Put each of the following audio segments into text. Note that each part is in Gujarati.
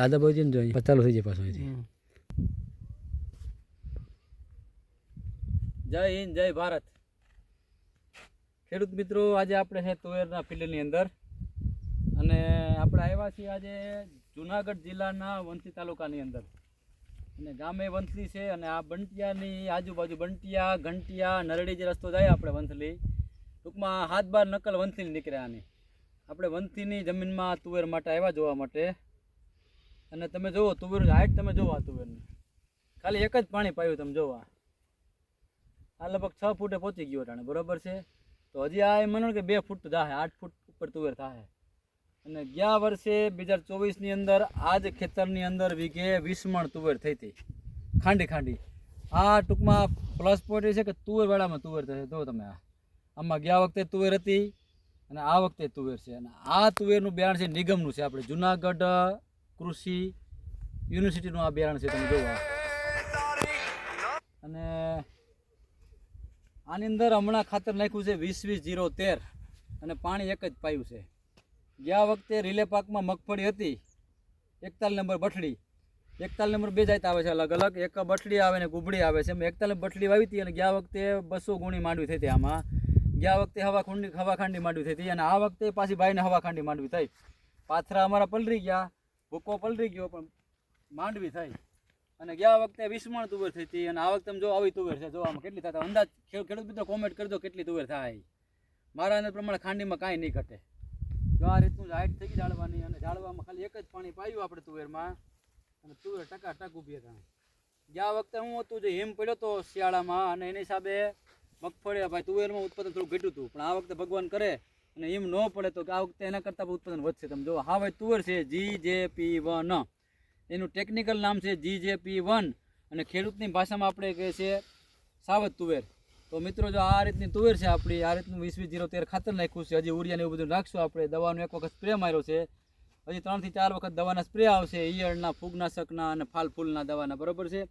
આદા બાજુ જઈને જોઈએ પછી થઈ જાય પાછો અહીંથી. જય હિન્દ, જય ભારત. ખેડૂત મિત્રો, આજે આપણે છે તુવેરના ફિલ્ડની અંદર. અને આપણે આવ્યા છીએ આજે જુનાગઢ જિલ્લાના વંથલી તાલુકાની અંદર. અને ગામે વંથલી છે અને આ બંટિયાની આજુબાજુ બંટિયા, ઘંટિયા, નરડી જે રસ્તો જાય આપણે વંથલી, ટૂંકમાં હાથ બાર નકલ વંથલી નીકળ્યા આની. આપણે વંથલીની જમીનમાં તુવેર માટે આવ્યા જોવા માટે. અને તમે જુઓ, તુવેર હાઈટ તમે જુઓ આ તુવેરની ખાલી એક જ પાણી પાયું તમે જુઓ આ. લગભગ છ ફૂટે પહોંચી ગયો ટાણે બરોબર છે? તો હજી આ એમ કે બે ફૂટ થાય આઠ ફૂટ ઉપર તુવેર થાય અને ગયા વર્ષે બે હજાર ચોવીસની અંદર આ જ ખેતરની અંદર વીઘે વીસ તુવેર થઈ હતી. ખાંડી ખાંડી. આ ટૂંકમાં પ્લસ પોઈન્ટ એ છે કે તુવેરવાળામાં તુવેર થશે. જો તમે આ. આમાં ગયા વખતે તુવેર હતી અને આ વખતે તુવેર છે. અને આ તુવેરનું બિયારણ છે નિગમનું છે. આપણે જુનાગઢ કૃષિ યુનિવર્સિટીનું આ બિયારણ છે, તમે જોવા. અને આની અંદર હમણાં ખાતર નાખ્યું છે વીસ વીસ જીરો તેર અને પાણી એક જ પાયું છે. ગયા વખતે રિલે પાકમાં મગફળી હતી એકતાલીસ નંબર બઠડી. એકતાલીસ નંબર બે જાત આવે છે અલગ અલગ. એક બઠડી આવે ને ગુબડી આવે છે. એમ એકતાલીસ બઠડી વાવી હતી અને ગયા વખતે બસો ગુણી માંડવી થઈ હતી આમાં. ગયા વખતે હવા ખુંડી હવાખાંડી માંડવી થઈ હતી અને આ વખતે પાછી ભાઈને હવાખાંડી માંડવી થઈ. પાથરા અમારા પલરી ગયા. ભૂકો પલરી ગયો પણ માંડવી થઈ. અને ગયા વખતે વીસમણ તુવેર થઈ હતી. અને આ વખતે જો આવી તુવેર છે જો કેટલી થતા અંદાજ ખેડૂત મિત્રો કોમેન્ટ કરજો કેટલી તુવેર થાય. મારા અંદર પ્રમાણે ખાંડીમાં કાંઈ નહીં ઘટે. જો આ રીતનું હાઈટ થઈ ગઈ જાળવાની અને ઝાડવામાં ખાલી એક જ પાણી પાયું આપણે તુવેરમાં. અને તુવેર ટકા ટક ઊભી હતા ગયા વખતે હું હતું જે હિમ પડ્યો હતો શિયાળામાં અને એની હિસાબે મગફળી ભાઈ તુવેરમાં ઉત્પાદન થોડું ઘટ્યું હતું. પણ આ વખતે ભગવાન કરે અને એમ ન પડે તો આ વખતે એના કરતાં ઉત્પાદન વધશે. તમે જો હા ભાઈ તુવેર છે જી જે પી વન. એનું ટેકનિકલ નામ છે જી જે પી વન. અને ખેડૂતની ભાષામાં આપણે કહે છે સાવત તુવેર. તો મિત્રો, જો આ રીતની તુવેર છે આપણી, આ રીતનું વીસ જીરો તેર ખાતર નાખ્યું છે. હજી ઉરિયાને એવું બધું નાખશું આપણે. દવાનો એક વખત સ્પ્રે માર્યો છે. હજી ત્રણથી ચાર વખત દવાના સ્પ્રે આવશે. ઈયળના, ફૂગનાશકના અને ફાલ ફૂલના દવાના. બરાબર છે?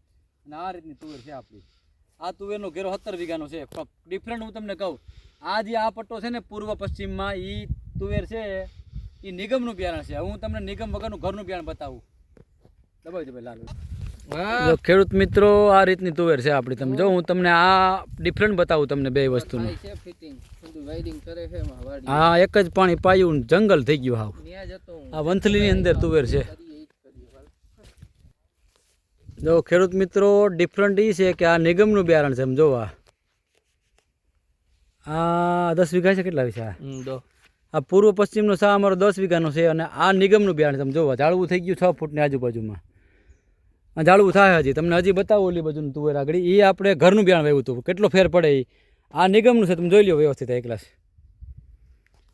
અને આ રીતની તુવેર છે આપણી. આ તુવેરનો ઘેરો સત્તર વીઘાનો છે. ડિફરન્ટ હું તમને કહું. આ જે આ પટ્ટો છે ને પૂર્વ પશ્ચિમમાં એ તુવેર છે એ નિગમનું બિયારણ છે. હું તમને નિગમ વગરનું ઘરનું બિયારણ બતાવું. દબાવી દે ભાઈ લાલ. ખેડૂત મિત્રો આ રીતની તુવેર છે આપણી તમે જો હું તમને આ ડિફરન્ટ બતાવું તમને બે વસ્તુનું. આ એક જ પાણી પાયું જંગલ થઈ ગયું હાવ. હું. આ વંથલીની અંદર તુવેર છે. જ ખેડૂત મિત્રો ડિફરન્ટ એ છે કે આ નિગમનું બિયારણ છે એમ જો આ દસ વીઘા છે કેટલા વિશે આ આ પૂર્વ પશ્ચિમનો સા અમારો દસ વીઘાનો છે અને આ નિગમનું બિયારણ તમે જોવા ઝાડવું થઈ ગયું છ ફૂટની આજુબાજુમાં. આ ઝાડવું થાય હજી. તમને હજી બતાવો ઓલી બાજુનું તુવેર આગળ. એ આપણે ઘરનું બિયારણ વાવ્યું હતું. કેટલો ફેર પડે એ આ નિગમનું છે. તમે જોઈ લો વ્યવસ્થિત એક ક્લાસ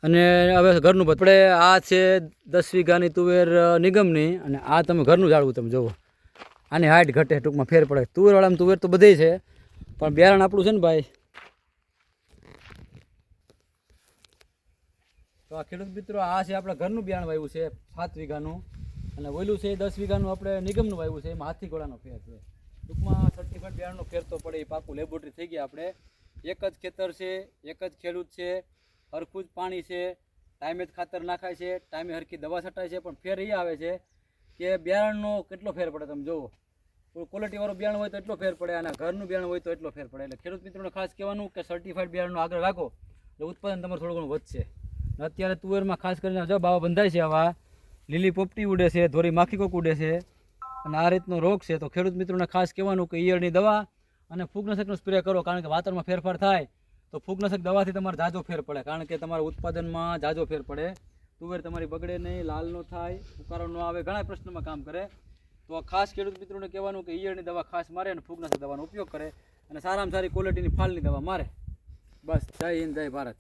અને હવે ઘરનું આપણે આ છે દસ વીઘાની તુવેર નિગમની અને આ તમે ઘરનું ઝાડવું તમે જોવો. આની હાઈટ ઘટે ટૂંકમાં ફેર પડે. તુવેરવાળામાં તુવેર તો બધી છે. પણ બિયારણ આપણું છે ને ભાઈ? તો આ ખેડૂત મિત્રો, આ છે આપણે ઘરનું બિયાણ વાવ્યું છે, સાત વીઘાનું. અને ઓયલું છે, દસ વીઘાનું આપણે નિગમનું વાવ્યું છે, એમાં હાથી ઘોડાનો ફેર છે. ટૂંકમાં સર્ટિફાઈડ બિયારણનો ફેર તો પડે, એ પાકું લેબોરેટરી થઈ ગયા આપણે. એક જ ખેતર છે, એક જ ખેડૂત છે, હરખું જ પાણી છે, ટાઈમે જ ખાતર નાખાય છે, ટાઈમે હરખી દવા છટાય છે, પણ ફેર એ આવે છે કે બિયારણનો કેટલો ફેર પડે તમે જુઓ. ક્વોલિટીવાળું બિયારણ હોય તો એટલો ફેર પડે અને ઘરનું બિયારણ હોય તો એટલો ફેર પડે. એટલે ખેડૂત મિત્રોને ખાસ કહેવાનું કે સર્ટિફાઈડ બિયારણનો આગળ રાખો, એટલે ઉત્પાદન તમારું થોડું ઘણું વધશે. અત્યારે તુવેરમાં ખાસ કરીને જો બાવા બંધાય છે આવા, લીલી પોપટી ઉડે છે, ધોરી માખી કોક ઉડે છે, અને આ રીતનો રોગ છે, તો ખેડૂત મિત્રોને ખાસ કહેવાનું કે ઈયળની દવા અને ફૂગનાશકનો સ્પ્રે કરો, કારણ કે વાતાવરણમાં ફેરફાર થાય, તો ફૂગનાશક દવાથી તમારે જાજો ફેર પડે, કારણ કે તમારા ઉત્પાદનમાં જાજો ફેર પડે. તુવેર તમારી બગડે નહીં, લાલ ન થાય, ઉકારો ન આવે ઘણા પ્રશ્નોમાં કામ કરે. તો આ ખાસ ખેડૂત મિત્રોને કહેવાનું કે ઈયળની દવા ખાસ મારે અને ફૂગનાશક દવાનો ઉપયોગ કરે અને સારામાં સારી ક્વોલિટીની ફાલની દવા મારે. બસ, જય હિન્દ, જય ભારત.